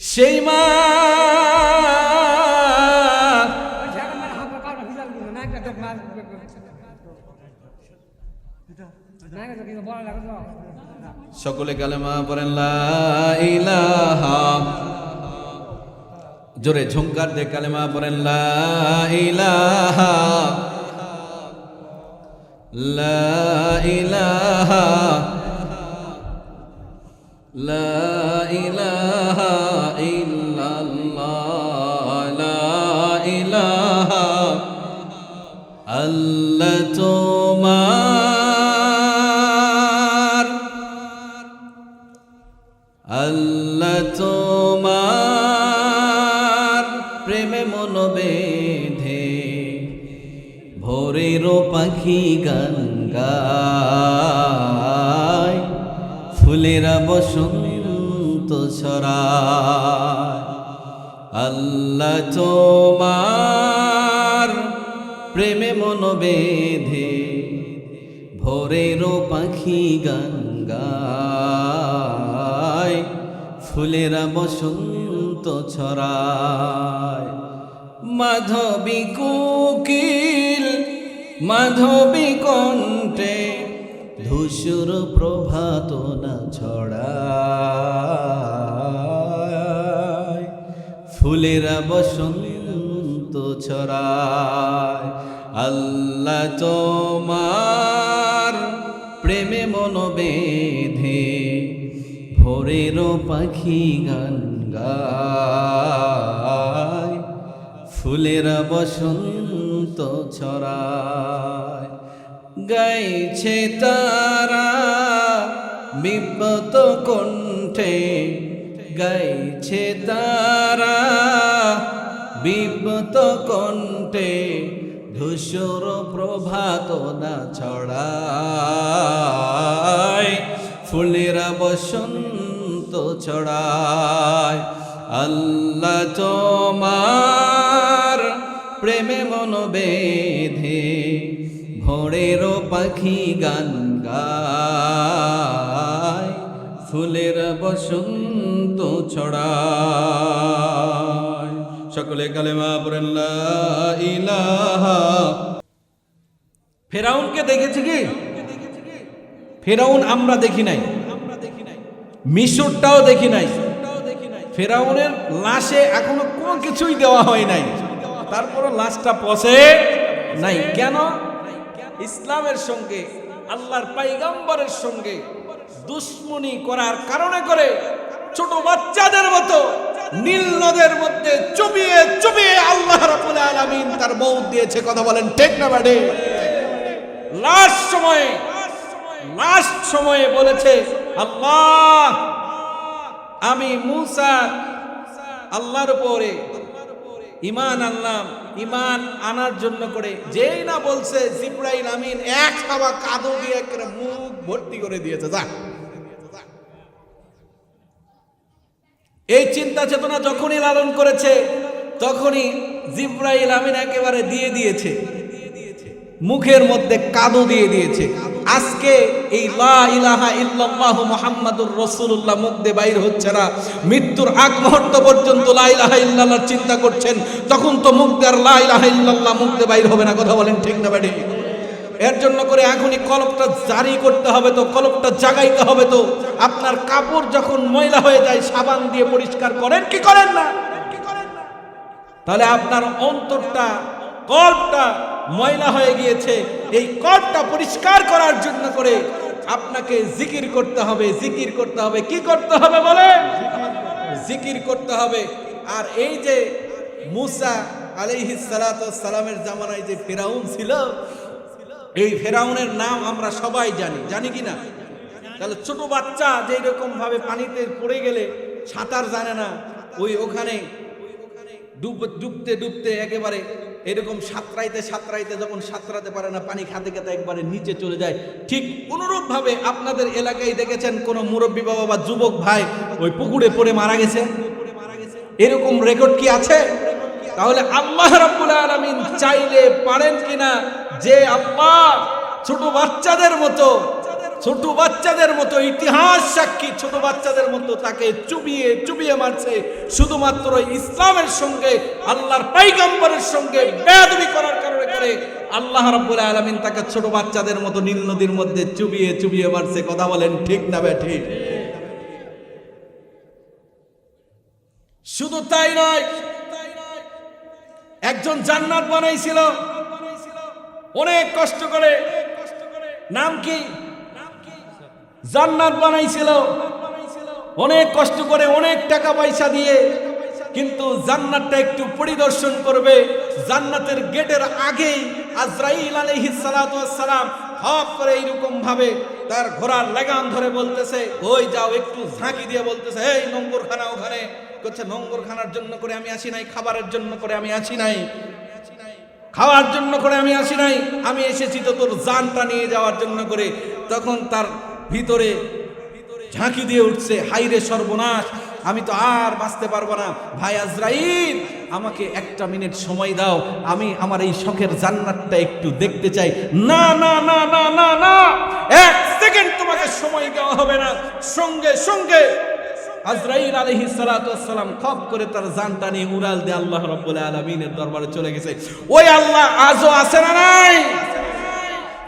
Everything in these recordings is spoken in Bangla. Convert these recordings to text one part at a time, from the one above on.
সেই মা সকলে কালেমা পড়েন জোরে ঝুঙ্কার দিয়ে কালেমা পড়েন, লা ইলাহা। লা ইলাহা। লা ভোরেরও পাখি গান গায় ফুলেরা বসন্ত ছড়ায়। আল্লাহ তোমার প্রেমে মন বেঁধে ভোরেরও পাখি গান গায় ফুলেরা বসন্ত ছড়ায়। মাধবী কোকিল মাধবী কণ্ঠে ধূসর প্রভাত না ছড়া ফুলেরা বসন্ত ছড়ায়। আল্লাহ তোমার প্রেমে মন বেঁধে ভোরেরও পাখি গান গায়। ফুলেরা বসন্ত ছড়ায়। গাইছে তারা বিপত কণ্ঠে। গাইছে তারা বিপত কণ্ঠে। ধূসর প্রভাত না ছড়ায়। ফুলেরা বসন্ত ছড়ায়। আল্লাহ তোমার প্রেমে মন বেঁধে ভোরেরও পাখি গান গায়, ফুলের বসন্ত ছড়ায়। সকলে কালেমা পড়েন ইলাহা ফেরাউনকে দেখেছি কি? ফেরাউন আমরা দেখি নাই। মিশরটাও দেখি নাই। ফেরাউনের লাশে এখনও কোনো কিছুই দেওয়া হয় নাই। তারপরে লাশটা পচে নাই। কেন? ইসলামের সঙ্গে, আল্লাহর পাইগাম্বরের সঙ্গে দুশ্মনী করার কারণে করে ছোট বাচ্চাদের মতো, নীল নদের মধ্যে চুবিয়ে চুবিয়ে আল্লাহ রাব্বুল আলামিন তার বউ দিয়েছে। কথা বলেন ঠিক না বাড়ি লাস্ট সময়ে লাস্ট সময়ে বলেছে, আল্লাহ, আমি মুসা, আল্লাহর উপরে ইমান আনলাম, ইমান আনার জন্য করে যেই না বলছে, জিব্রাইল আমিন এক খাওয়া কাদো দিয়ে একেবারে মুখ ভর্তি করে দিয়েছে, যা। এই চিন্তা চেতনা যখনই লালন করেছে, তখনই জিব্রাইল আমিন একেবারে দিয়ে দিয়েছে। মুখের মধ্যে কাদো দিয়ে দিয়েছে। আজকে এই লা ইলাহা ইল্লাল্লাহ মুহাম্মাদুর রাসূলুল্লাহ মুখ দিয়ে বাইর হচ্ছে না। মৃত্যুর আগ মুহূর্ত পর্যন্ত লা ইলাহা ইল্লাল্লাহ চিন্তা করছেন। তখন তো মুখ দিয়ে আর লা ইলাহা ইল্লাল্লাহ মুখ দিয়ে বাইর হবে না। কথা বলেন ঠিক না বাড়ি এর জন্য করে এখনই কলপটা জারি করতে হবে তো, কলপটা জাগাইতে হবে তো। আপনার কাপড় যখন ময়লা হয়ে যায়, সাবান দিয়ে পরিষ্কার করেন কি করেন না? তাহলে আপনার অন্তরটা, কল্পটা ময়লা হয়ে গিয়েছে, এই কল্পটা পরিষ্কার করার জন্য করে আপনাকে জিকির করতে হবে, জিকির করতে হবে। কি করতে হবে বলে জিকির করতে হবে। আর এই যে মুসা আলাইহিস সালামের জামানায় যে ফেরাউন ছিল, এই ফেরাউনের নাম আমরা সবাই জানি। জানি কি না? তাহলে ছোট বাচ্চা যে রকম ভাবে পানিতে পড়ে গেলে সাঁতার জানে না, ওই ওখানে ডুব, ডুবতে ডুবতে একেবারে এরকম সাঁতরাইতে সাঁতরাইতে যখন সাঁতরাতে পারে না, পানি খাতে খাতে একবারে নিচে চলে যায়। ঠিক অনুরূপ ভাবে আপনাদের এলাকায় দেখেছেন কোন মুরব্বী বাবা বা যুবক ভাই ওই পুকুরে পড়ে মারা গেছে। এরকম রেকর্ড কি আছে? তাহলে আল্লাহ রাব্বুল আলামিন চাইলে পারেন কিনা? যে আল্লাহ ছোট বাচ্চাদের মতো ছোট বাচ্চাদের মতো ইতিহাস সাক্ষী, ছোট বাচ্চাদের মতো তাকে চুবিয়ে চুবিয়ে মারছে। শুধুমাত্র ইসলামের সঙ্গে, আল্লাহর পাইগাম্বরের সঙ্গে বেয়াদবি করার কারণে করে আল্লাহ রাব্বুল আলামিন তাকে ছোট বাচ্চাদের মতো নীল নদীর মধ্যে চুবিয়ে চুবিয়ে মারছে। কথা বলেন ঠিক না বে ঠিক? শুধু তাই নয়, একজন জান্নাত বানাইছিল। অনেক কষ্ট করে। নাম কি? জান্নাত বানাইছিল। অনেক কষ্ট করে অনেক টাকা পয়সা দিয়ে, কিন্তু জান্নাতটা একটু পরিদর্শন করবে। জান্নাতের গেটের আগেই আজরাইল সালাতু সালাম হপ করে এইরকম ভাবে তার ঘোড়ার লাগাম ধরে বলতেছে, ওই যাও, একটু ঝাঁকি দিয়ে বলতেছে, এই নম্বরখানা ওখানে। করছে নঙ্গরখানার জন্য করে আমি আসি নাই, খাবারের জন্য করে আমি আসি নাই। খাওয়ার জন্য করে আমি আসি নাই। আমি এসেছি তো তোর জানটা নিয়ে যাওয়ার জন্য করে। তখন তার ভিতরে ঝাঁকি দিয়ে উঠছে হাইরে সর্বনাশ, আমি তো আর বাঁচতে পারব না। ভাই আজরাইল, আমাকে একটা মিনিট সময় দাও, আমি আমার এই শখের জান্নাতটা একটু দেখতে চাই। না না না না না না, এক সেকেন্ড তোমাকে সময় দেওয়া হবে না। সঙ্গে সঙ্গে আজরাইল আলহি সালাম খপ করে তার জানটা নিয়ে উড়াল দিয়ে আল্লাহ রব্বুল আলমিনের দরবারে চলে গেছে। ওই আল্লাহ আজও আছে না নাই?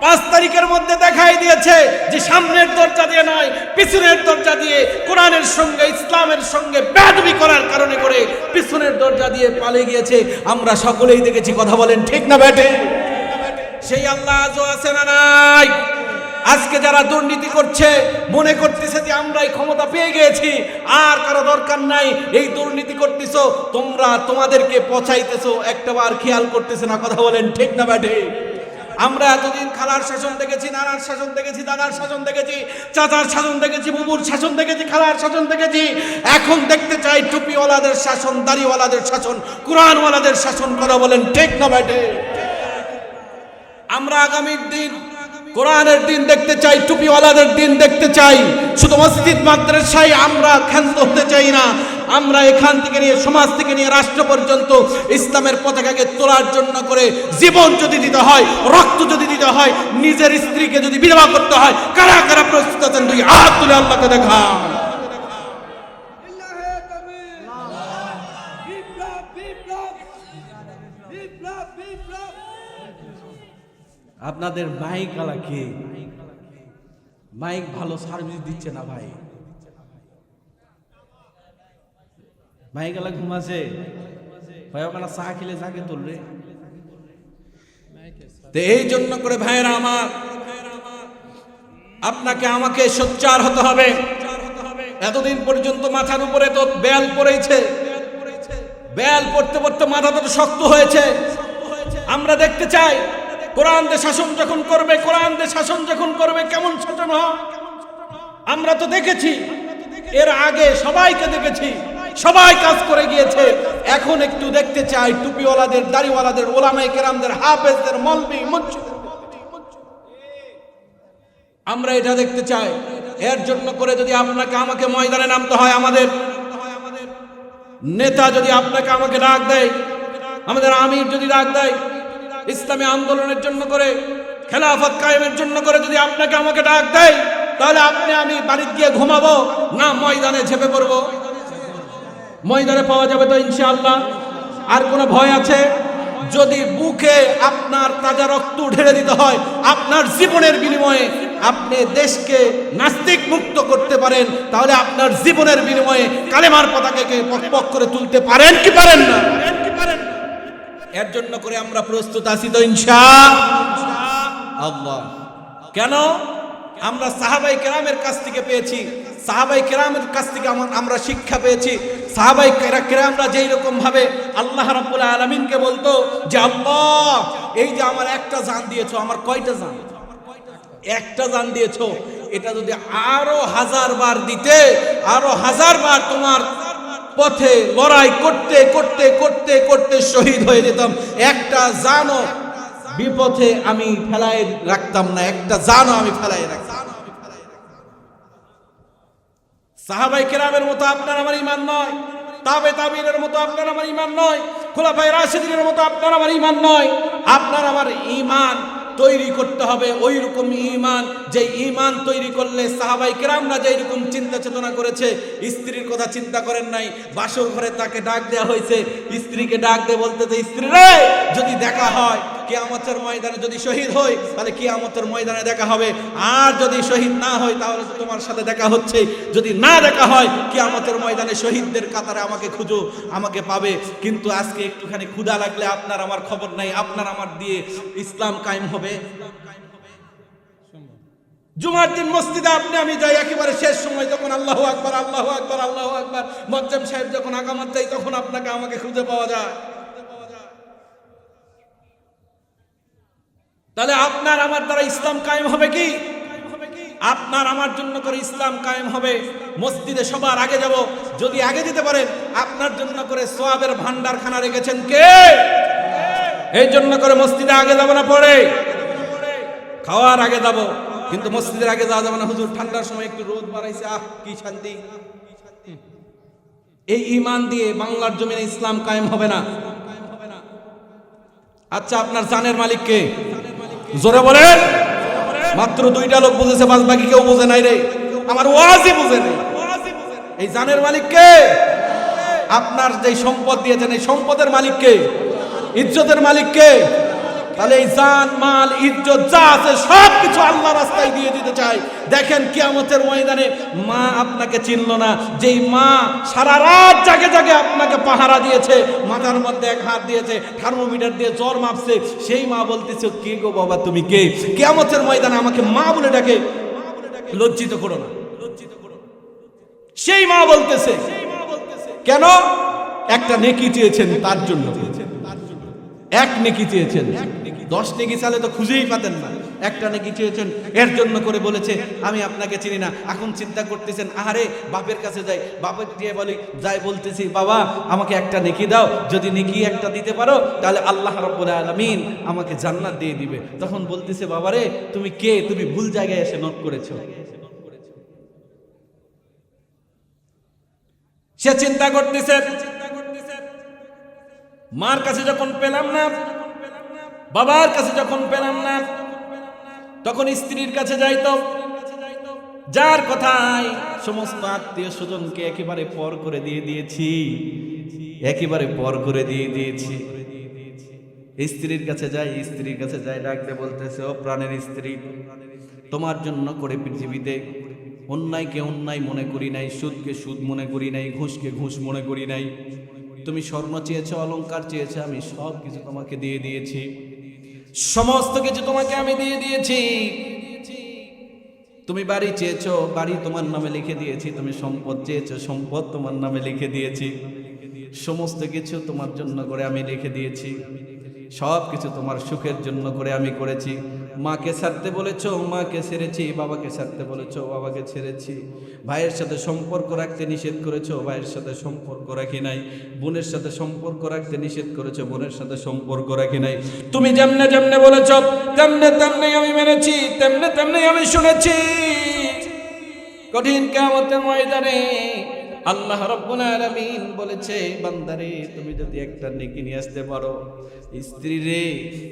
পাঁচ তারিখের মধ্যে দেখাই দিয়েছে যে সামনের দরজা দিয়ে নয়, পিছনের দরজা দিয়ে কোরআনের সঙ্গে, ইসলামের সঙ্গে বেদবি করার কারণে করে পিছনের দরজা দিয়ে পালিয়ে গিয়েছে। আমরা সকলেই দেখেছি, কথা বলেন ঠিক না ব্যাটে? সেই আল্লাহ আজও আছে না নাই? আজকে যারা দুর্নীতি করছে, মনে করতেছে যে আমরাই ক্ষমতা পেয়ে গিয়েছি, আর কারও দরকার নাই। এই দুর্নীতি করতেছো, তোমরা তোমাদেরকে পচাইতেছো, একটাবার খেয়াল করতেছে না, কথা বলেন ঠিক না ব্যাটে? আমরা এতদিন খালার শাসন দেখেছি, নানার শাসন দেখেছি, দাদার শাসন দেখেছি, চাচার শাসন দেখেছি, বুবুর শাসন দেখেছি, খালার শাসন দেখেছি। এখন দেখতে চাই টুপিওয়ালাদের শাসন, দাড়িওয়ালাদের শাসন, কোরআনওয়ালাদের শাসন কথা বলেন ঠিক না ব্যাটে আমরা আগামীর দিন, কোরআনের দিন দেখতে চাই, টুপিওয়ালাদের দিন দেখতে চাই। শুধু মসজিদ মাদ্রাসায় আমরা ক্ষান্ত হতে চাই না আমরা এখান থেকে নিয়ে, সমাজ থেকে নিয়ে, রাষ্ট্র পর্যন্ত ইসলামের পতাকাকে তোলার জন্য করে জীবন যদি দিতে হয়, রক্ত যদি দিতে হয়, নিজের স্ত্রীকে যদি বিধবা করতে হয়, কারা কারা প্রস্তুত আছেন দুই হাত তুলে আল্লাহকে বিপ্লব আপনাদের মাইক আলা কে? মাইক ভালো সার্ভিস দিচ্ছে না ভাই। মাইক আলা ঘুমাছে। ভাই ওখানে চা খেলে যাকে তুলবে। এই জন্য করে ভাইয়েরা আমার, আপনাকে আমাকে সোচ্চার হতে হবে। এতদিন পর্যন্ত মাথার উপরে তো বেল পড়েছে। বেল পড়তে পড়তে মাথা তো শক্ত হয়েছে। আমরা দেখতে চাই, কোরআন দে শাসন যখন করবে, কোরআন দে শাসন যখন করবে, কেমন শাসন হয় আমরা তো দেখেছি, এর আগে সবাইকে দেখেছি। সবাই কাজ করে গিয়েছে। এখন একটু দেখতে চাই টুপিওয়ালাদের, দাড়িওয়ালাদের ওলামাই কেরামদের, হাফেজদের, মলবি আমরা এটা দেখতে চাই। এর জন্য করে যদি আপনাকে আমাকে ময়দানে নামতে হয় আমাদের। নেতা যদি আপনাকে আমাকে ডাক দেয়, আমাদের আমির যদি ডাক দেয়, ইসলামী আন্দোলনের জন্য করে, খেলাফত কায়েমের জন্য করে যদি আপনাকে আমাকে ডাক দেয়, তাহলে আপনি আমি বাড়ি গিয়ে ঘুমাবো, না ময়দানে ঝেপে পড়ব। ময়দানে পাওয়া যাবে তো ইনশাআল্লাহ। আর কোনো ভয় আছে? যদি বুকে আপনার তাজা রক্ত ঢেলে দিতে হয়, আপনার জীবনের বিনিময়ে আপনি দেশকে নাস্তিক মুক্ত করতে পারেন, তাহলে আপনার জীবনের বিনিময়ে কালেমার পতাকাকে পক করে তুলতে পারেন কি পারেন না? এর জন্য করে আমরা প্রস্তুত আছি তো ইনশা আল্লাহ। কেন? আমরা সাহাবাই কেরামের কাছ থেকে পেয়েছি। সাহাবাই কেরামের কাছ থেকে আমা- আমরা শিক্ষা পেয়েছি। সাহাবাই কেরা- কেরামরা যেই রকম ভাবে আল্লাহ রাব্বুল আলামিনকে বলতো যে, আল্লাহ, এই যে আমার একটা জান দিয়েছ, আমার কয়টা জান? একটা জান দিয়েছ। এটা যদি আরও হাজার বার দিতে, আরও হাজার বার তোমার পথে লড়াই করতে করতে করতে করতে শহীদ হয়ে যেতাম। একটা জানও বিপথে আমি ফেলায় রাখতাম না, একটা জানও আমি ফেলায় রাখতাম সাহাবাই কেরামের মতো আপনার আমার ইমান নয়, তাবে তাবিনের মতো আপনার আমার ইমান নয় খোলাফাই রাশিদিনের মতো আপনার আমার ইমান নয়। আপনার আমার ইমান তৈরি করতে হবে ওই রকম ইমান যে ইমান তৈরি করলে সাহাবাই কেরামরা যে রকম চিন্তা চেতনা করেছে, স্ত্রীর কথা চিন্তা করেন নাই, বাসর ঘরে তাকে ডাক দেওয়া হয়েছে, স্ত্রীকে ডাক দিয়ে বলতেছে, স্ত্রী রে, যদি দেখা হয় কিয়ামতের ময়দানে যদি শহীদ হই, তাহলে কিয়ামতের ময়দানে দেখা হবে। আর যদি শহীদ না হয় তাহলে তো তোমার সাথে দেখা হচ্ছে। যদি না দেখা হয়, কিয়ামতের ময়দানে শহীদদের কাতারে আমাকে খুঁজো, আমাকে পাবে। কিন্তু আজকে একটুখানি ক্ষুধা লাগলে আপনার আমার খবর নাই, আপনার আমার দিয়ে ইসলাম কায়েম হবে। জুমার দিন মসজিদে আপনি, আমি যাই, একেবারে শেষ সময় যখন আল্লাহ আকবার আল্লাহ আকবার আল্লাহ আকবার, মজ্জাম সাহেব যখন আগামাত যাই তখন আপনাকে আমাকে খুঁজে পাওয়া যায়। তাহলে আপনার আমার দ্বারা ইসলাম কায়েম হবে কি? আপনার আমার জন্য করে ইসলাম কায়েম হবে। মসজিদে সবার আগে যাব। যদি আগে যেতে পারেন, আপনার জন্য করে সোয়াবের ভান্ডারখানা রেখেছেন কে? এই জন্য করে মসজিদে আগে যাব না পরে। খাওয়ার আগে যাব, কিন্তু মসজিদের আগে যাওয়া যাবে না। হুজুর, ঠান্ডার সময় একটু রোদ বাড়াইছে। আহ, কি শান্তি। এই ইমান দিয়ে বাংলার জমিনে ইসলাম কায়েম হবে না। আচ্ছা আপনার জানের মালিক কে? জোরে বলেন। মাত্র দুইটা লোক বুঝেছে বাস বাকি কেউ বুঝে নাই রে। আমার ওয়াজি বুঝে নেই। এই জানের মালিক কে? আপনার যে সম্পদ দিয়েছেন, এই সম্পদের মালিক কে? ইজ্জতের মালিক কে? তাহলে এই জান, মাল, ইজ্জত যা আছে সব কিছু আল্লাহ রাস্তায় দিয়ে দিতে চাই। দেখেন কিয়ামতের ময়দানে মা আপনাকে চিনল না, যেই মা সারা রাত জাগে জাগে আপনাকে পাহারা দিয়েছে, মাথার মধ্যে এক হাত দিয়েছে, থার্মোমিটার দিয়ে জ্বর মাপছে, সেই মা বলতেছে, কে গো বাবা, তুমি কে? কিয়ামতের ময়দানে আমাকে মা বলে ডাকে, লজ্জিত করো না। লজ্জিত করো সেই মা বলতেছে, কেন? একটা নেকি চেয়েছেন তার জন্য। এক নেকি চেয়েছেন। দশ নেকি চালে তো খুঁজেই পাতেন না। একটা নেকি চেয়েছেন, এর জন্য করে বলেছে, আমি আপনাকে চিনি না। এখন চিন্তা করতেছেন আরে বাপের কাছে যাই। বাপের দিয়ে বলি, যাই বলতেছি, বাবা, আমাকে একটা নেকি দাও। যদি নেকি একটা দিতে পারো, তাহলে আল্লাহ রব্বুল আলমিন আমাকে জান্নাত দিয়ে দিবে। তখন বলতেছে, বাবারে, তুমি কে? তুমি ভুল জায়গায় এসে নোট করেছ। সে চিন্তা করতেছে, মার কাছে যখন পেলাম না বাবার কাছে যখন পেলাম না, তখন স্ত্রীর কাছে যাইতো। যার কথায় সমস্ত আত্মীয় স্বজনকে একেবারে পর করে দিয়ে দিয়েছি, একেবারে পর করে দিয়ে দিয়েছি। স্ত্রীর কাছে যাই, স্ত্রীর কাছে যাই, ডাকতে বলতেছে, ও প্রাণের স্ত্রী, তোমার জন্য করে পৃথিবীতে অন্যায়কে অন্যায় মনে করি নাই, সুদকে সুদ মনে করি নাই, ঘুষকে ঘুষ মনে করি নাই। তুমি স্বর্ণ চেয়েছো, অলংকার চেয়েছো, আমি সব কিছু তোমাকে দিয়ে দিয়েছি। সমস্ত কিছু তোমাকে আমি দিয়ে দিয়েছি। তুমি বাড়ি চেয়েছো, বাড়ি তোমার নামে লিখে দিয়েছি, তুমি সম্পদ চেয়েছো, সম্পদ তোমার নামে লিখে দিয়েছি। সমস্ত কিছু তোমার জন্য করে আমি রেখে দিয়েছি। সব কিছু তোমার সুখের জন্য করে আমি করেছি। মাকে ছাড়তে বলেছ, মাকে ছেড়েছি বাবাকে ছাড়তে বলেছ, বাবাকে ছেড়েছি। ভাইয়ের সাথে সম্পর্ক রাখতে নিষেধ করেছ, ভাইয়ের সাথে সম্পর্ক রাখি নাই। বোনের সাথে সম্পর্ক রাখতে নিষেধ করেছ, বোনের সাথে সম্পর্ক রাখি নাই। তুমি যেমনে যেমনে বলেছ, তেমনে তেমনি আমি মেনেছি, তেমনে তেমনি আমি শুনেছি। কঠিন কামতের ময়দানে আল্লাহ রব্বুল আলামিন বলেছে, বান্দারে, তুমি যদি একটা নেকি নিয়ে আসতে পারো, স্ত্রী রে,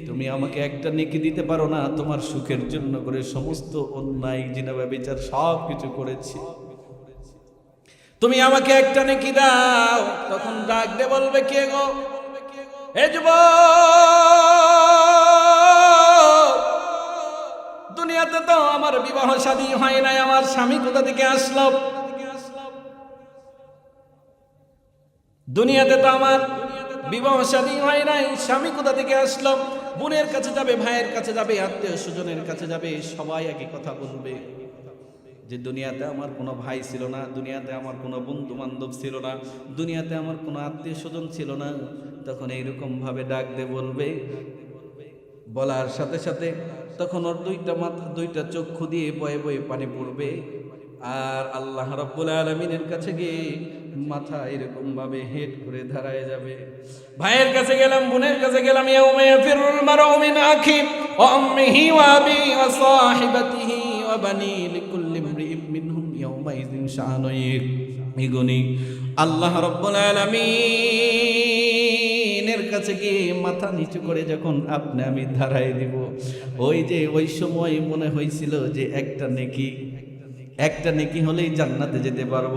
তুমি আমাকে একটা নেকি দিতে পারো না, তোমার সুখের জন্য করে সমস্ত অন্যায়, জিনাবা, বিচার সব কিছু করেছি। তুমি আমাকে একটা নেকি দাও, তখন ডাক দে বলবে কে গো? হে দুনিয়াতে তো আমার বিবাহ শাদী হয় নাই, আমার স্বামী কোথা থেকে আসলো? দুনিয়াতে তো আমার বিবাহ শাদী হয় নাই, স্বামী কোথা থেকে আসলাম বোনের কাছে যাবে, ভাইয়ের কাছে যাবে, আত্মীয় স্বজনের কাছে যাবে, সবাই একই কথা বলবে। যে দুনিয়াতে আমার কোনো ভাই ছিল না, দুনিয়াতে আমার কোনো বন্ধু বান্ধব ছিল না, দুনিয়াতে আমার কোনো আত্মীয় স্বজন ছিল না, তখন এইরকম ভাবে ডাক দে বলবে। বলার সাথে সাথে তখন ওর দুইটা মাথা, দুইটা চক্ষু দিয়ে বয়ে বয়ে পানি পড়বে। আর আল্লাহ রব্বুল আলমিনের কাছে গিয়ে মাথা এরকম ভাবে হেড করে দাঁড়ায় যাবে। ভাইয়ের কাছে গেলাম, বোনের কাছে গেলাম, ইয়াউমা ইয়াফিরুল মারউ মিন আখি ওয়া উম্মিহি ওয়া আবি ওয়া সাহিবাতিহি ওয়া বানি লিকুল্লি ইমরিইম মিনহুম ইয়াউমা ইযিন শাআনুন ইগুনি আল্লাহ রব্বুল আলামিনের আলামিনের কাছে গিয়ে মাথা নিচু করে যখন আপনি আমি ধারাই দিব। ওই যে ওই সময় মনে হয়েছিল যে একটা নেকি একটা নেকি হলেই জান্নাতে যেতে পারব।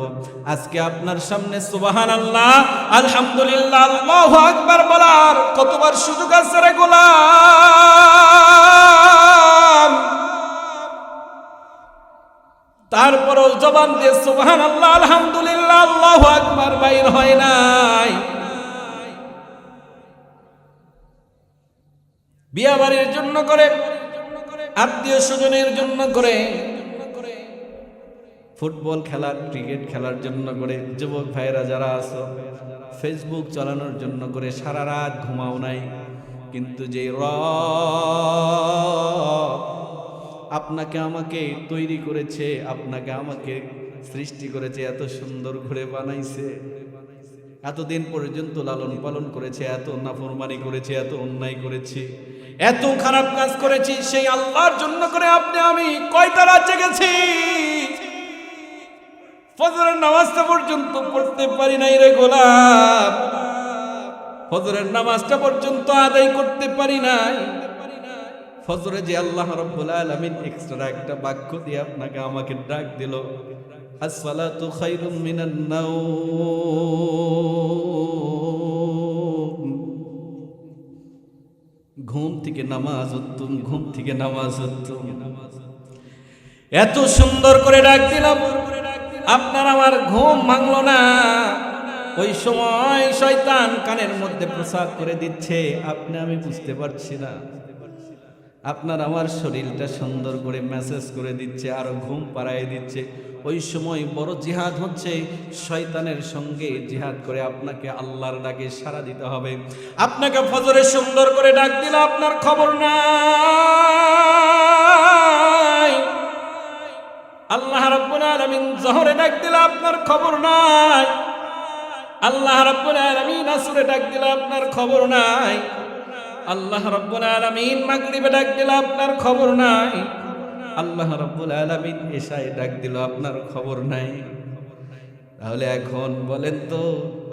আজকে আপনার সামনে সুবাহান আল্লাহ আলহামদুলিল্লাহ, আল্লাহু আকবার বলার কতবার সুযোগ আছে রে গোলাম? তারপরও জবান দিয়ে সুবহান আল্লাহ আলহামদুলিল্লাহ, আল্লাহ আকবার বাইর হয় নাই। বিয়া বাড়ির জন্য করে, আত্মীয় স্বজনের জন্য করে ফুটবল খেলার ক্রিকেট খেলার জন্য করে যুবক ভাইয়েরা যারা আছো ফেসবুক চালানোর জন্য করে সারা রাত ঘুমাও নাই। কিন্তু যে র আপনাকে আমাকে তৈরি করেছে, আপনাকে আমাকে সৃষ্টি করেছে, এত সুন্দর করে বানাইছে, এতদিন পর্যন্ত লালন পালন করেছে, এত নাফরমানি করেছে, এত অন্যায় করেছি, এত খারাপ কাজ করেছি, সেই আল্লাহর জন্য করে আপনি আমি কয়টা রাত জেগেছি? ফজরের নামাজটা পর্যন্ত পড়তে পারি নাই রে গোলাপ। ফজরের নামাজটা পর্যন্ত আদায় করতে পারি নাই। ফজরে যে আল্লাহ রব্বুল আলামিন এক্সট্রা একটা বাক্য দিয়ে আপনাকে আমাকে ডাক দিল, আসসালাতু খায়রুম মিনান নাওম। ঘুম থেকে নামাজ উত্তম, ঘুম থেকে নামাজ উত্তম। এত সুন্দর করে ডাক দিলাম। আপনার আমার ঘুম ভাঙল না। ওই সময় শয়তান কানের মধ্যে প্রসাদ করে দিচ্ছে। আপনি, আমি বুঝতে পারছি না। আপনার আমার শরীরটা সুন্দর করে মেসেজ করে দিচ্ছে, আরও ঘুম পাড়ায় দিচ্ছে। ওই সময় বড় জিহাদ হচ্ছে। শয়তানের সঙ্গে জিহাদ করে আপনাকে আল্লাহর ডাকে সাড়া দিতে হবে। আপনাকে ফজরে সুন্দর করে ডাক দিল আপনার খবর নাই। আলামিন জহরে ডাক দিল আপনার খবর নাই। আল্লাহ রাব্বুল আলামিন আসরে ডাক দিল আপনার খবর নাই। আল্লাহ রাব্বুল আলামিন মাগরিবে ডাক দিল আপনার খবর নাই। আল্লাহ রাব্বুল আলামিন এশায় ডাক দিল আপনার খবর নাই। তাহলে এখন বলেন তো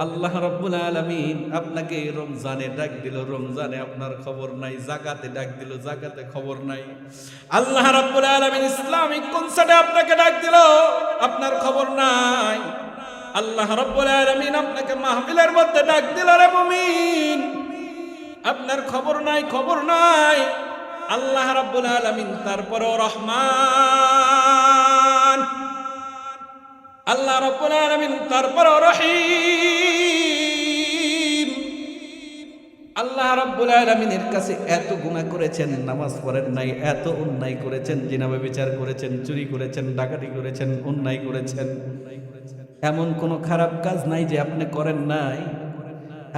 আল্লাহ রাব্বুল আলামিন আপনাকে রমজানে ডাক দিল, রমজানে আপনার খবর নাই, জাকাতে ডাক দিল, জাকাতে খবর নাই। আল্লাহ রাব্বুল আলামিন ইসলামিক কনসার্টে আপনাকে ডাক দিল, আপনার খবর নাই। আল্লাহ রাব্বুল আলামিন আপনাকে মাহফিলের মধ্যে ডাক দিল, রে মুমিন, আপনার খবর নাই খবর নাই। আল্লাহ রাব্বুল আলামিন তারপরও রহমান। আল্লাহ রাব্বুল আলামিন তারপরও রহিম। আল্লাহ রাব্বুল আলামিনের কাছে এত গুনাহ করেছেন, নামাজ পড়েন নাই, এত অন্যায় করেছেন, জিনাবে বিচার করেছেন, চুরি করেছেন, ডাকাতি করেছেন, অন্যায় করেছেন। এমন কোনো খারাপ কাজ নাই যে আপনি করেন নাই।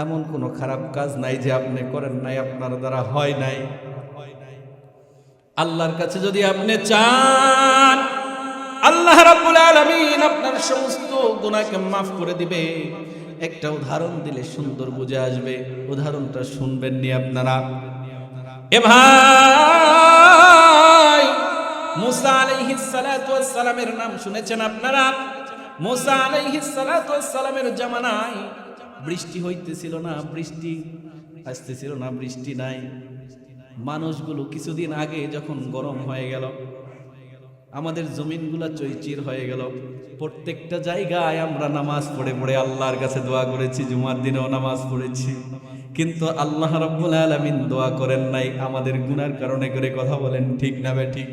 এমন কোনো খারাপ কাজ নাই যে আপনি করেন নাই, আপনার দ্বারা হয় নাই। আল্লাহর কাছে যদি আপনি চান, আল্লাহ রাব্বুল আলামিন আপনার সমস্ত গুনাহকে মাফ করে দিবে। একটা উদাহরণ দিলে সুন্দর বুঝে আসবে। উদাহরণটা শুনবেন নি আপনারা। এ ভাই, মুসা আলাইহিস সালাতু ওয়াস সালামের নাম শুনেছেন আপনারা? মুসা আলাইহিস সালাতু ওয়াস সালামের জামানায় বৃষ্টি হইতেছিল না, বৃষ্টি আসতেছিল না, বৃষ্টি নাই। মানুষগুলো কিছুদিন আগে যখন গরম হয়ে গেল আমাদের জমিনগুলা চৈচির হয়ে গেল। প্রত্যেকটা জায়গায় আমরা নামাজ পড়ে পড়ে আল্লাহর কাছে দোয়া করেছি, জুমার দিনেও নামাজ পড়েছি। কিন্তু আল্লাহ রাব্বুল আলামিন দোয়া করেন নাই, আমাদের গুনার কারণে করে কথা বলেন, ঠিক না বে ঠিক?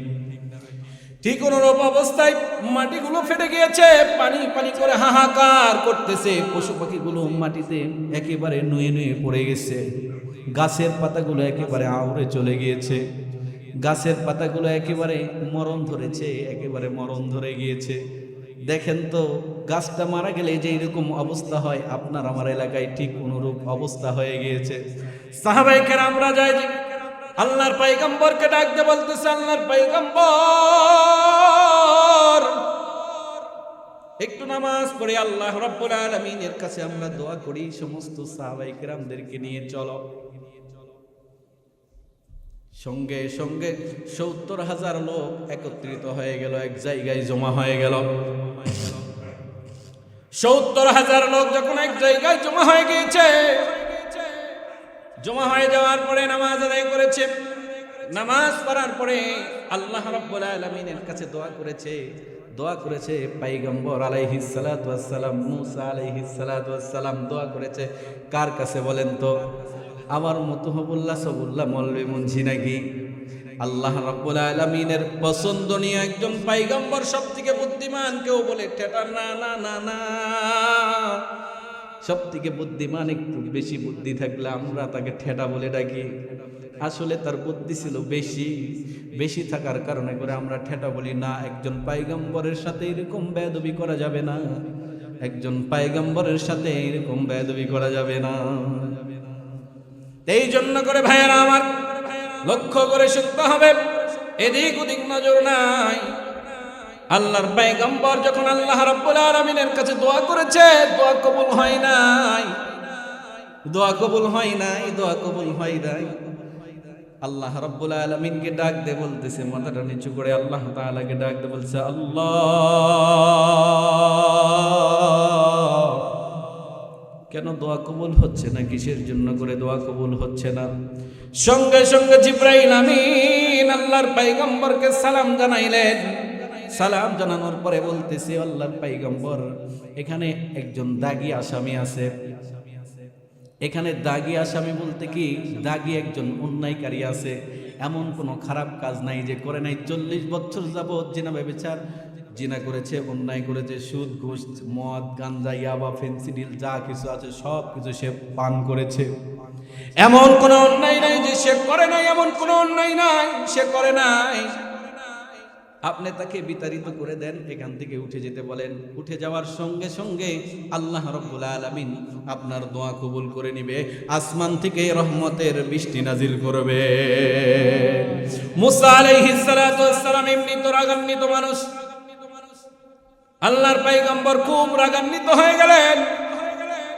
ঠিক অনুরূপ অবস্থায় মাটিগুলো ফেটে গিয়েছে, পানি পানি করে হাহাকার করতেছে, পশু পাখিগুলো মাটিতে একেবারে নুয়ে নুয়ে পড়ে গেছে। গাছের পাতাগুলো একেবারে আউড়ে চলে গিয়েছে। গাছের পাতাগুলো একেবারে মরণ ধরেছে, একেবারে মরণ ধরে গিয়েছে। দেখেন তো, গাছটা মারা গেলে যে এরকম অবস্থা হয়, আপনার আমার এলাকায় ঠিক অনুরূপ অবস্থা হয়ে গিয়েছে। সাহাবাইকের আমরা যাই আল্লাহর পাইগম্বরকে ডাকতে বলতেছে, আল্লাহর পাইগম্বর একটু নামাজ পড়ে আল্লাহ রাব্বুল আলামিনের কাছে আমরা দোয়া করি, সমস্ত সাহাবাই কেরামদেরকে নিয়ে চলো। সঙ্গে সঙ্গে সত্তর হাজার লোক একত্রিত হয়ে গেল, এক জায়গায় জমা হয়ে গেল। সত্তর হাজার লোক যখন এক জায়গায় জমা হয়ে গিয়েছে, জমা হয়ে যাওয়ার পরে নামাজ আদায় করেছে। নামাজ পড়ার পরে আল্লাহ রাব্বুল আলামিনের কাছে দোয়া করেছে দোয়া করেছে, পাইগম্বর ওয়াস সালাম মুসা ওয়াস সালাম দোয়া করেছে। কার কাছে বলেন তো? আমার মতো হবুল্লাহ সবুল্লাহ মলবে মুন্সি নাকি? আল্লাহ রাব্বুল আলামিনের পছন্দনীয় একজন পাইগম্বর সব থেকে বুদ্ধিমান কেউ বলে ঠেটা না না না না। সব থেকে বুদ্ধিমান একটু বেশি বুদ্ধি থাকলে আমরা তাকে ঠেটা বলে ডাকি। আসলে তার বুদ্ধি ছিল বেশি বেশি থাকার কারণে করে আমরা ঠেটা বলি, না, একজন পাইগম্বরের সাথে এরকম বেদবি করা যাবে না। একজন পাইগম্বরের সাথে এরকম বেদবি করা যাবে না। এই জন্য করে ভাইয়েরা আমার লক্ষ্য করে শুনতে হবে। এদিক ওদিক নজর নাই। আল্লাহর পায়গম্বর যখন আল্লাহ রাব্বুল আলামিনের কাছে দোয়া করেছে, দোয়া কবুল হয় নাই। দোয়া কবুল হয় নাই, দোয়া কবুল হয় নাই। আল্লাহ রাব্বুল আলামিনকে ডাক দে বলতেছে, মাথাটা নিচু করে আল্লাহ তাআলাকে ডাক দে বলছে, আল্লাহ কেন দোয়া কবুল হচ্ছে না? কিসের জন্য করে দোয়া কবুল হচ্ছে না? সঙ্গে সঙ্গে জিব্রাইল আমিন আল্লাহর পাইগম্বরকে সালাম জানাইলেন। সালাম জানানোর পরে বলতেছে, আল্লাহর পাইগম্বর, এখানে একজন দাগি আসামি আছে। এখানে দাগি আসামি বলতে কি? দাগি একজন অন্যায়কারী আছে। এমন কোনো খারাপ কাজ নাই যে করে নাই। চল্লিশ বছর যাবৎ জিনা বেবিচার জিনা করেছে, অন্যায় করেছে, সুদ, ঘুষ, মদ, গাঞ্জা, ইয়াবা ফেন্সিডিল যা কিছু আছে, সব কিছু সে পান করেছে। এমন কোনো অন্যায় নাই যে সে করে নাই, এমন কোনো অন্যায় নাই, সে করে নাই। আপনি তাকে বিতাড়িত করে দেন, এখান থেকে উঠে যেতে বলেন। উঠে যাওয়ার সঙ্গে সঙ্গে আল্লাহ রব্বুল আলামিন আপনার দোয়া কবুল করে নিবে। আসমান থেকে রহমতের বৃষ্টি নাজিল করবে। মুসা আলাইহিস সালাতু ওয়াস সালাম এমনি তো রাগান্বিত মানুষ। আল্লাহর পাইগম্বর খুব রাগান্বিত হয়ে গেলেন।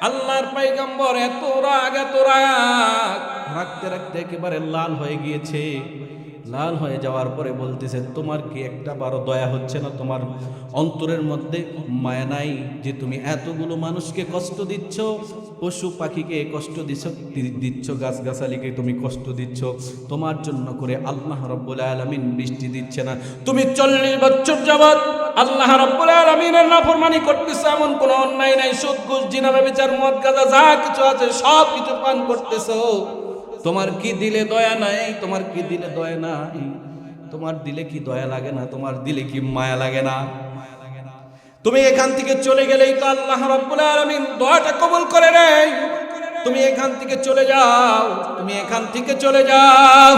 আল্লাহর পাইগম্বর এত রাগ এত রাগ। রাখতে রাখতে একেবারে লাল হয়ে গিয়েছে। লাল হয়ে যাওয়ার পরে বলতেছে তোমার কি একটা বারো দয়া হচ্ছে না? তোমার অন্তরের মধ্যে মায়া নাই যে তুমি এতগুলো মানুষকে কষ্ট দিচ্ছ? পশু পাখিকে কষ্ট দিচ্ছ দিচ্ছ, গাছগাছালিকে তুমি কষ্ট দিচ্ছ। তোমার জন্য করে আল্লাহ রব্বুল আলমিন বৃষ্টি দিচ্ছে না। তুমি চল্লিশ বছর যাবৎ আল্লাহ রব্বুল আলমিনের নাফরমানি করতেছে, এমন কোনো অন্যায় নাই। সুদ ঘুষ জিনাবে বিচার মদ, গাঁজা, যা কিছু আছে সব কিছু পান করতেছো। তোমার কি দিলে দয়া নাই? তোমার কি দিলে দয়া নাই? তোমার দিলে কি দয়া লাগে না? তোমার দিলে কি মায়া লাগে না? তুমি এখান থেকে চলে গেলেই তো আল্লাহ রব্বুল আলামিন দোয়াটা কবুল করে নেই তুমি এখান থেকে চলে যাও, তুমি এখান থেকে চলে যাও।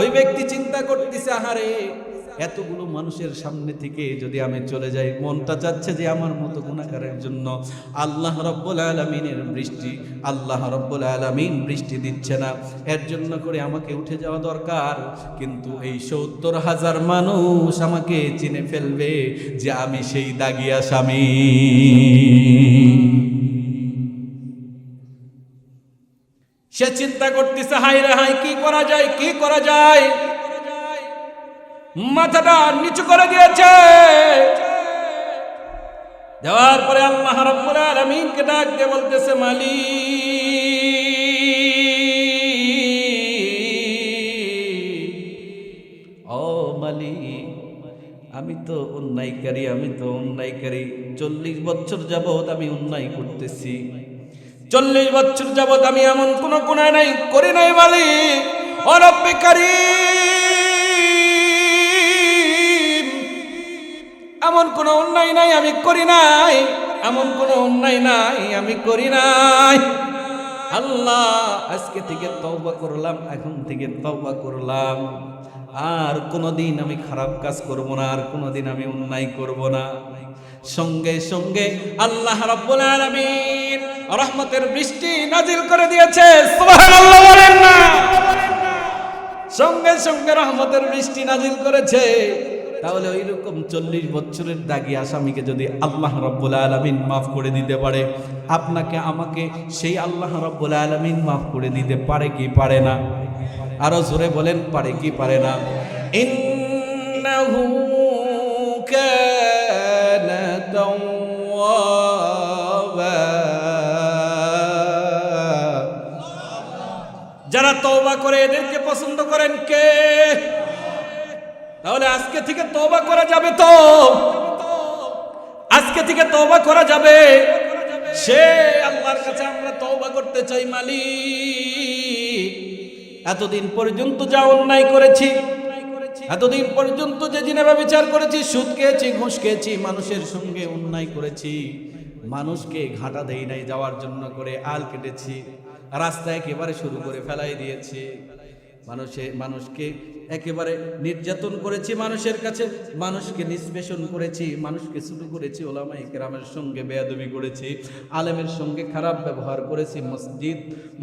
ওই ব্যক্তি চিন্তা করতেছে, আহারে এতগুলো মানুষের সামনে থেকে যদি আমি চলে যাই, মনটা চাচ্ছে যে আমার মতো গুণাকারের জন্য। আল্লাহ রব্বুল আলমিনের বৃষ্টি, আল্লাহ রব্বুল আলমিন বৃষ্টি দিচ্ছে না। এর জন্য করে আমাকে উঠে যাওয়া দরকার। কিন্তু এই সত্তর হাজার মানুষ আমাকে চিনে ফেলবে যে আমি সেই দাগিয়া স্বামী সে চিন্তা করতেছে হাই রে হাই কি করা যায়, কি করা যায়? মাথাটা নিচু করে দিয়েছে। দেওয়ার পরে আল্লাহ রাব্বুল আলামিনকে ডাক দিয়ে বলতেছে, মালিক, ও মালিক, আমি তো অন্যায়কারী, আমি তো অন্যায়কারী। চল্লিশ বছর যাবৎ আমি অন্যায় করতেছি। চল্লিশ বছর যাবৎ আমি এমন কোন গুণায় নাই, করি নাই, মালিক। অরব্যকারী এমন কোনো অন্যায় নাই, আমি করি নাই। এমন কোনো অন্যায় নাই, আমি করি নাই। আল্লাহ, আজকে থেকে তওবা করলাম, এখন থেকে তওবা করলাম। আর কোনোদিন আমি খারাপ কাজ করব না, আর কোনোদিন আমি অন্যায় করব না। সঙ্গে সঙ্গে আল্লাহ রাব্বুল আলামিন রহমতের বৃষ্টি নাজিল করে দিয়েছে, সুবহানাল্লাহ বলেন না। সঙ্গে সঙ্গে রহমতের বৃষ্টি নাজিল করেছে। তাহলে ওই রকম চল্লিশ বছরের দাগি আসামিকে যদি আল্লাহ রব্বুল আলমিন মাফ করে দিতে পারে, আপনাকে, আমাকে সেই আল্লাহ রব্বুল আলমিন মাফ করে দিতে পারে কি পারে না? আরও জোরে বলেন, পারে কি পারে না? তাওয়াবা। তওবা করে এদেরকে পছন্দ করেন কে? তাহলে আজকে থেকে তওবা করা যাবে তো। আজকে থেকে তওবা করা যাবে। সে আল্লাহর কাছে আমরা তওবা করতে চাই, মালিক। এতদিন পর্যন্ত যা অন্যায় করেছি, এতদিন পর্যন্ত যে জিনেরা বিচার করেছি, সুদ খেয়েছি, ঘুষ খেয়েছি, মানুষের সঙ্গে অন্যায় করেছি। মানুষকে ঘাটা দেই নাই, যাওয়ার জন্য করে আল কেটেছি রাস্তা একেবারে শুরু করে ফেলাই দিয়েছি। মানুষে, মানুষকে একেবারে নির্যাতন করেছি মানুষের কাছে, মানুষকে নিষ্পেষণ করেছি, মানুষকে শুরু করেছি ওলামাই কেরামের সঙ্গে বেয়াদবি করেছি, আলেমের সঙ্গে খারাপ ব্যবহার করেছি, মসজিদ,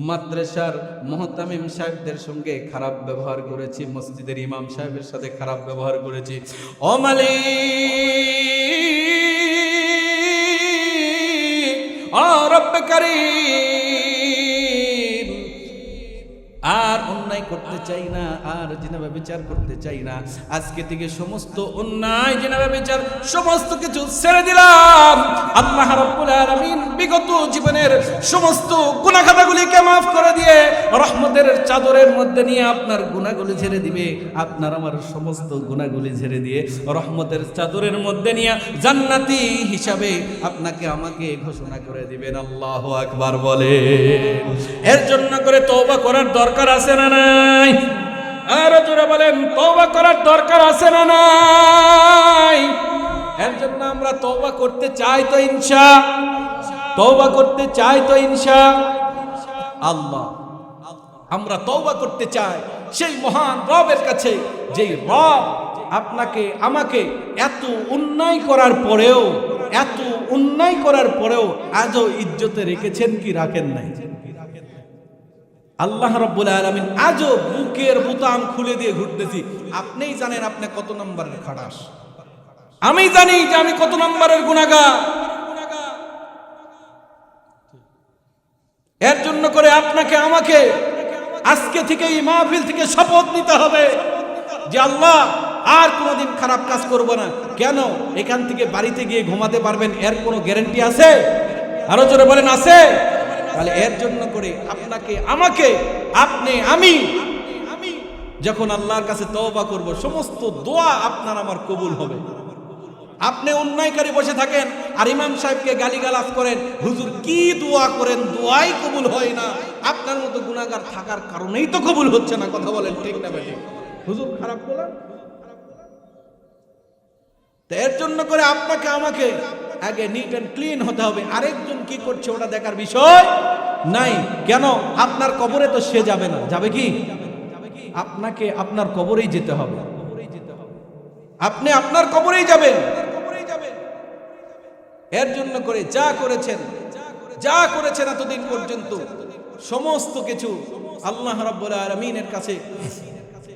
মাদ্রাসার মহতামিম সাহেবদের সঙ্গে খারাপ ব্যবহার করেছি, মসজিদের ইমাম সাহেবের সাথে খারাপ ব্যবহার করেছি। অমালি রব্বে অন্যায় করতে চাই না, আর জিনাবে বিচার করতে চাই না। আজকে থেকে সমস্ত অন্যায় জিনাবে বিচার, সমস্ত কিছু ছেড়ে দিলাম। আল্লাহ রাব্বুল আলামিন বিগত জীবনের সমস্ত গুনাহখাতাগুলিকে maaf করে দিয়ে রহমতের চাদরের মধ্যে নিয়ে আপনার গুনাহগুলি ছেড়ে দিবে। আপনার আমার সমস্ত গুনাহগুলি ছেড়ে দিয়ে রহমতের চাদরের মধ্যে নিয়ে জান্নাতি হিসাবে আপনাকে আমাকে ঘোষণা করে দিবেন। আল্লাহু আকবার বলে এর জন্য করে তওবা করার দরকার আছে না না নাই? আরও জোরে বলেন, তওবা করার দরকার আছে না নাই? এর জন্য আমরা তওবা করতে চাই তো ইনশা। তওবা করতে চাই তো ইনশা। আল্লাহ, আমরা তওবা করতে চাই। সেই মহান রবের কাছে, যেই রব আপনাকে, আমাকে এত অন্যায় করার পরেও, এত অন্যায় করার পরেও আজও ইজ্জতে রেখেছেন কি রাখেন নাই? আল্লাহ রব্বুল আলমিন আজও বুকের বোতাম খুলে দিয়ে ঘুরতেছি। আপনিই জানেন আপনি কত নম্বরের খাটাস। আমি জানি যে আমি কত নম্বরের গুণাগার এর জন্য করে আপনাকে, আমাকে আজকে থেকে এই মাহফিল থেকে শপথ নিতে হবে যে আল্লাহ আর কোনোদিন খারাপ কাজ করব না। কেন? এখান থেকে বাড়িতে গিয়ে ঘুমাতে পারবেন, এর কোনো গ্যারেন্টি আছে? আরও জোরে বলেন, আছে? তাহলে এর জন্য করে আপনাকে, আমাকে, আপনি, আমি, যখন আল্লাহর কাছে তওবা করব, সমস্ত দোয়া আপনার আমার কবুল হবে। আপনি অন্যায়কারী বসে থাকেন আর ইমাম সাহেবকে গালিগালাজ করেন, হুজুর কি দোয়া করেন, দোয়াই কবুল হয় না। আপনার মতো গুণাগার থাকার কারণেই তো কবুল হচ্ছে না, কথা বলেন ঠিক না বেটি হুজুর খারাপ বলেন? এর জন্য করে আপনাকে, আমাকে আগে নিট অ্যান্ড ক্লিন হতে হবে। আরেকজন কি করছে ওটা দেখার বিষয় নাই। কেন? আপনার কবরে তো সে যাবে না। যাবে কি? আপনাকে আপনার কবরেই যেতে হবে। আপনি আপনার কবরেই যাবেন। এর জন্য করে যা করেছেন যা করেছেন এতদিন পর্যন্ত, সমস্ত কিছু আল্লাহ রাব্বুল আলামিনের কাছে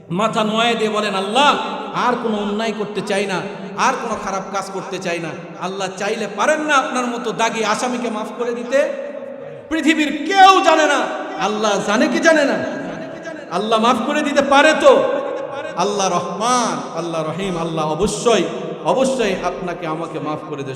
মাথা নোয়ায় দিয়ে বলেন, আল্লাহ আর কোনো অন্যায় করতে চাই না, আর কোনো খারাপ কাজ করতে চাই না। আল্লাহ চাইলে পারেন না আপনার মতো দাগি আসামিকে মাফ করে দিতে। পৃথিবীর কেউ জানে না। আল্লাহ জানে কি জানে না? আল্লাহ মাফ করে দিতে পারে তো? আল্লাহ রহমান, আল্লাহ রহিম, আল্লাহ অবশ্যই অবশ্যই আপনাকে আমাকে মাফ করে দেবে।